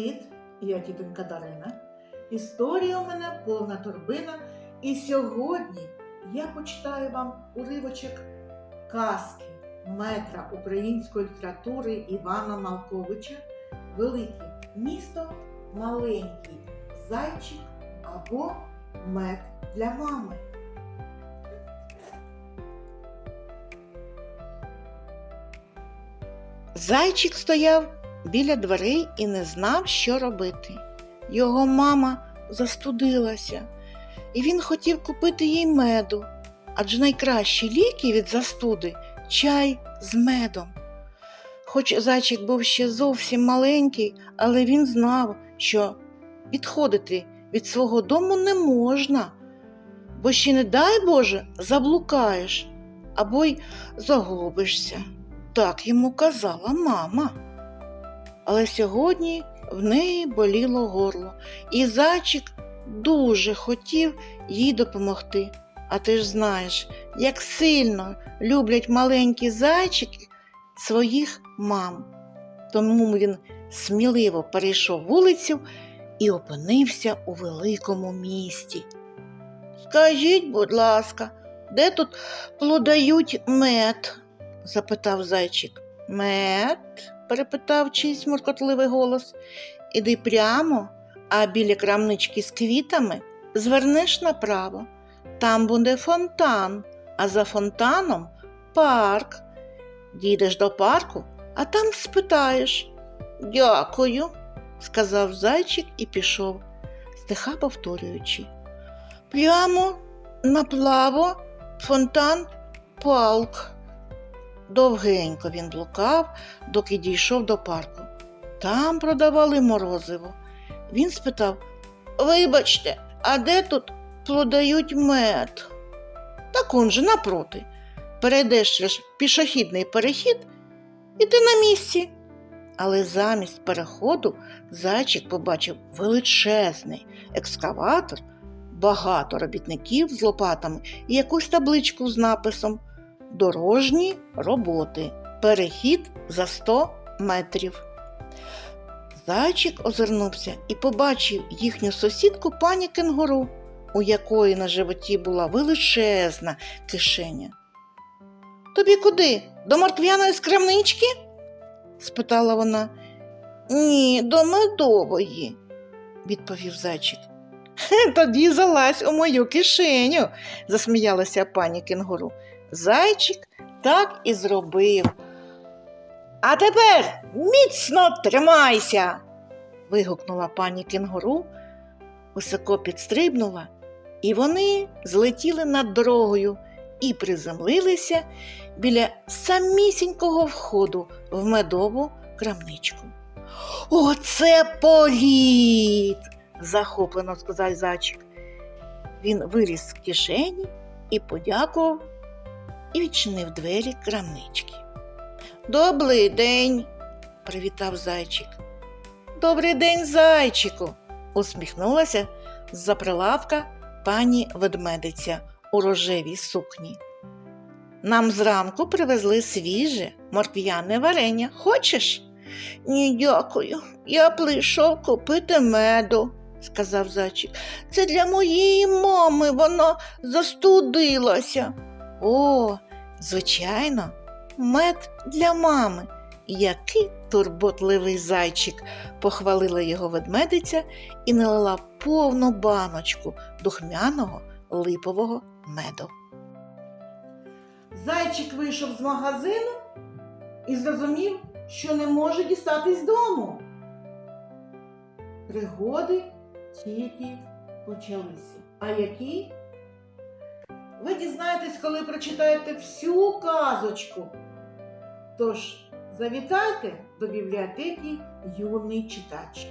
Привіт! Я тітонька Дарина. Історія у мене повна торбина. І сьогодні я почитаю вам уривочок казки метра української літератури Івана Малковича Велике місто, маленький зайчик або мед для мами. Зайчик стояв біля дверей і не знав, що робити. Його мама застудилася, і він хотів купити їй меду, адже найкращі ліки від застуди чай з медом. Хоч зайчик був ще зовсім маленький, але він знав, що відходити від свого дому не можна, бо ще, не дай Боже, заблукаєш або й загубишся. Так йому казала мама. Але сьогодні в неї боліло горло, і зайчик дуже хотів їй допомогти. А ти ж знаєш, як сильно люблять маленькі зайчики своїх мам. Тому він сміливо перейшов вулицю і опинився у великому місті. Скажіть, будь ласка, де тут плодають мед? запитав зайчик. Мед? Перепитав чийсь муркотливий голос. Іди прямо, а біля крамнички з квітами звернеш направо. Там буде фонтан, а за фонтаном парк. Дійдеш до парку, а там спитаєш. Дякую, сказав зайчик і пішов, стиха повторюючи. Прямо направо фонтан парк. Довгенько він блукав, доки дійшов до парку. Там продавали морозиво. Він спитав Вибачте, а де тут продають мед? Так он же напроти. Перейдеш пішохідний перехід і ти на місці. Але замість переходу зайчик побачив величезний екскаватор, багато робітників з лопатами і якусь табличку з написом Дорожні роботи. Перехід за 100 метрів. Зайчик озирнувся і побачив їхню сусідку пані кенгуру, у якої на животі була величезна кишеня. Тобі куди? До морквяної скремнички? спитала вона. Ні, до медової, відповів зайчик. Тоді залазь у мою кишеню, засміялася пані кенгуру. Зайчик так і зробив. А тепер міцно тримайся. вигукнула пані кенгуру, високо підстрибнула, і вони злетіли над дорогою і приземлилися біля самісінького входу в медову крамничку. Оце політ! захоплено сказав зайчик. Він виліз з кишені і подякував і відчинив двері крамнички. Добрий день, привітав зайчик. Добрий день, зайчику, усміхнулася з-за прилавка пані ведмедиця у рожевій сукні. Нам зранку привезли свіже морквяне варення. Хочеш? Ні, дякую. Я прийшов купити меду, сказав зайчик. Це для моєї мами вона застудилася. О, звичайно, мед для мами. Який турботливий зайчик, похвалила його ведмедиця і налила повну баночку духмяного липового меду. Зайчик вийшов з магазину і зрозумів, що не може дістатись дому. Пригоди тільки почалися. А які? Ви дізнаєтесь, коли прочитаєте всю казочку. Тож завітайте до бібліотеки юний читач.